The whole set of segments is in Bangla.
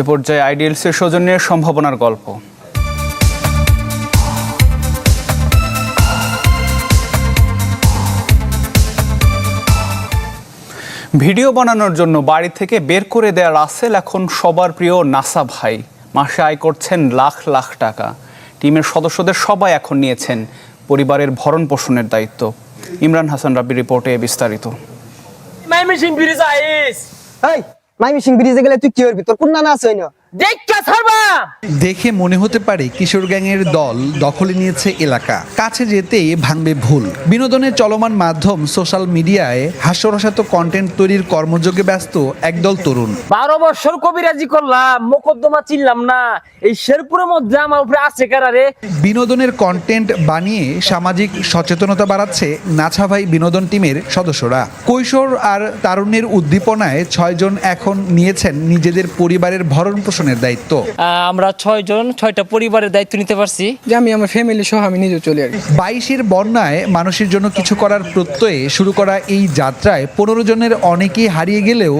এ পর্যায়ে আইডিএলসির সৌজন্যে সম্ভাবনার গল্প। ভিডিও বানানোর জন্য বাড়ি থেকে বের করে দেয়া রাসেল এখন সবার প্রিয় নাসা ভাই। মাসে আয় করছেন লাখ লাখ টাকা। টিমের সদস্যদের সবাই এখন নিয়েছেন পরিবারের ভরণ পোষণের দায়িত্ব। ইমরান হাসান রাব্বির রিপোর্টে বিস্তারিত। মাইমি সিং ব্রিজে গেলে তুই কি করবি? তোর কোন নানা আছে না দেখা মনে হতে পারে কিশোর গ্যাংয়ের দল দখলে নিয়েছে এলাকা। কাছে যেতেই ভাঙবে ভুল। বিনোদনের চলমান মাধ্যম সোশ্যাল মিডিয়ায় হাস্যরসাত্মক কন্টেন্ট তৈরির কর্মযোগে ব্যস্ত একদল তরুণ। বারো বছর কবিরাজি করলাম মোকদ্দমা চিনলাম না। এই শেরপুরের মধ্যে আমার উপরে আছে কারারে বিনোদনের কন্টেন্ট বানিয়ে সামাজিক সচেতনতা বাড়াচ্ছে নাছাভাই বিনোদন টিমের সদস্যরা। কৈশোর আর তারুণ্যের উদ্দীপনায় ছয়জন এখন নিয়েছেন নিজেদের পরিবারের ভরণ পোষণের দায়িত্ব। আমরা ছয় জন ছয়টা পরিবারের দায়িত্ব নিতে পারছি। যে আমি আমার ফ্যামিলি সহ আমি নিজে চলে আসি বাইশের বন্যায় মানুষের জন্য কিছু করার প্রত্যয়ে শুরু করা এই যাত্রায় পনেরো জনের অনেকেই হারিয়ে গেলেও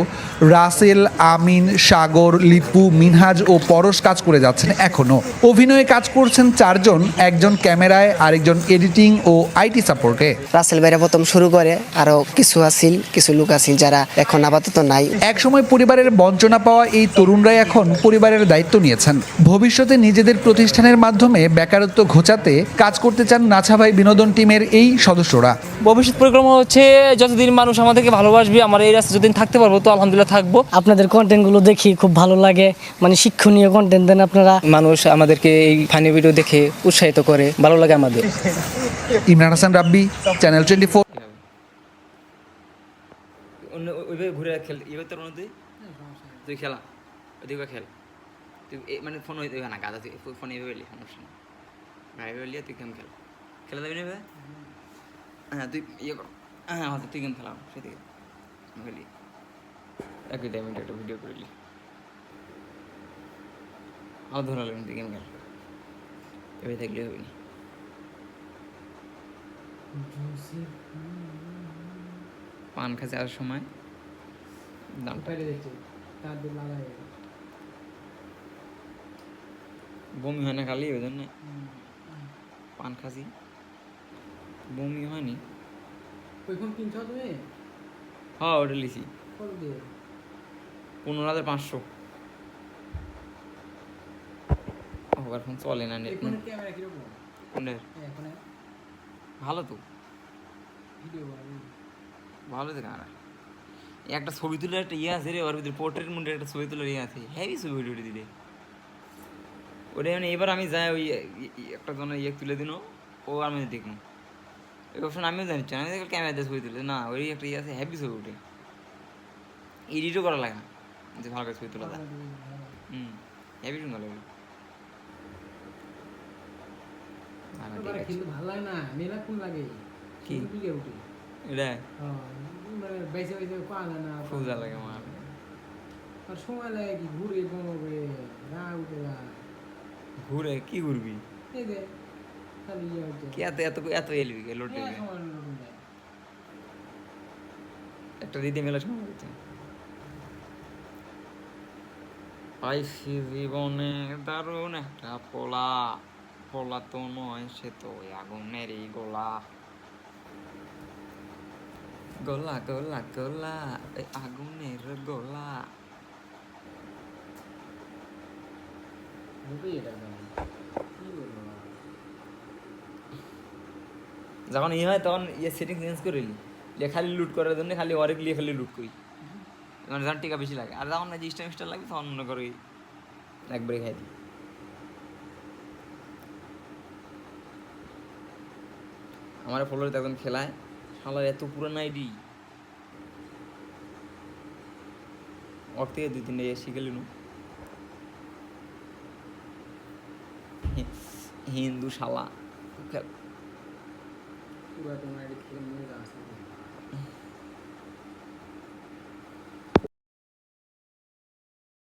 রাসেল আমিন সাগর লিপু মিনহাজ ও পরশ কাজ করে যাচ্ছেন এখনও অভিনয়ে কাজ করছেন চারজন একজন ক্যামেরায় আরেকজন এডিটিং ও আইটি সাপোর্টে। রাসেল ভাইরা প্রথম শুরু করে আরও কিছু আছিল কিছু লোক আছিল যারা এখন আপাতত নাই। একসময় পরিবারের বঞ্চনা পাওয়া এই তরুণরাই এখন পরিবারের দায়িত্ব নিয়েছেন। ভবিষ্যতে নিজেদের প্রতিষ্ঠানের মাধ্যমে বেকারত্ব ঘোচাতে কাজ করতে চান নাছাভাই বিনোদন টিমের এই সদস্যরা। ভবিষ্যৎ পরিক্রমা হচ্ছে যতদিন মানুষ আমাদেরকে ভালোবাসবে আমরা এই রাস্তায় যতদিন থাকতে পারব তো আলহামদুলিল্লাহ থাকব। আপনাদের কন্টেন্টগুলো দেখি খুব ভালো লাগে। মানে শিক্ষণীয় কন্টেন্ট দেন আপনারা। মানুষ আমাদেরকে এই ফানি ভিডিও দেখে উৎসাহিত করে ভালো লাগে আমাদের। Imran Hasan Rabbi channel twenty four ওইভাবে ঘুরে খেল তুই তুই খেলা? ওইদিকে খেল। তুই এ- মানে ফোন ওই না গাদা তুই ফোন এইভাবে এলি সমস্যা নেই। ভাই এভাবে তুই গেম খেল। খেলা যাবি না? হ্যাঁ তুই ইয়ে কর। হ্যাঁ হয়তো তুই গেম খেলাম সেদিকে। খেলি একই টাইমে একটা ভিডিও করে করলি আমার ধরালাম তুই গেম খেল। এভাবে থাকলে হবে না। পান খাচ্ছে আসার সময়। দামটা বমি হয় না খালি ওই জন্য পান খাসি বমি হয়নি। হ্যাঁ ওটা লিছি। পনেরো হাজার পাঁচশো। ওর ফোন চলে না নেট কোনটার ভালো তো। ভালো তো কারা একটা ছবি তোলার একটা ইয়ে আছে রে ওর ভিতরে পোর্ট্রেট মুন্ডের একটা ছবি তোলার ইয়ে আছে। হেভি ছবি উঠে দিলে। ওটা মানে এবার আমি যাই ওই একটা জনের ইয়ে তুলে দিন ও আমি দেখুন। ওই অপশন আমিও জানি আমি ক্যামেরা দিয়ে ছবি তুলে না ওই একটা ইয়ে আছে হেভি ছবি উঠে এডিটও করা লাগে না যে ভালো করে ছবি তোলা যায়। হুম হেভি সুন্দর লাগে। ভালো, লাগে না মেলা কোন লাগে। কি? এটা? মানে বাইসে বাইসে পাওয়া না। ফুজা লাগে আমার। আর সময় লাগে কি ঘুরে কমবে না উঠে না ঘুরে কি ঘুরবি? ইয়ে এত এত এত এলবি যায়। একটা দিদি মেলা সময় পাইছি জীবনে দারুণ একটা পোলা। পোলা তো নয় সে তো আগুনেরই গোলা। গোলা গোলা গোলা আগুনের গোলা ঢুকেই এটা দাম কি বলব যখন ইয়ে হয় তখন ইয়ে সেটিং চেঞ্জ করে নি লিয়ে খালি লুট করার জন্য খালি অরেক লিয়ে খালি লুট করি। মানে যখন টিকা বেশি লাগে। আর যখন না যে স্টার লাগবে তখন মনে করি একবারে খাই দিই। আমার ফলোয়ার একদম খেলায়। শালার এত পুরানো আইডি ওর থেকে দুই তিনটে শিখে নিল হিন্দু শালা।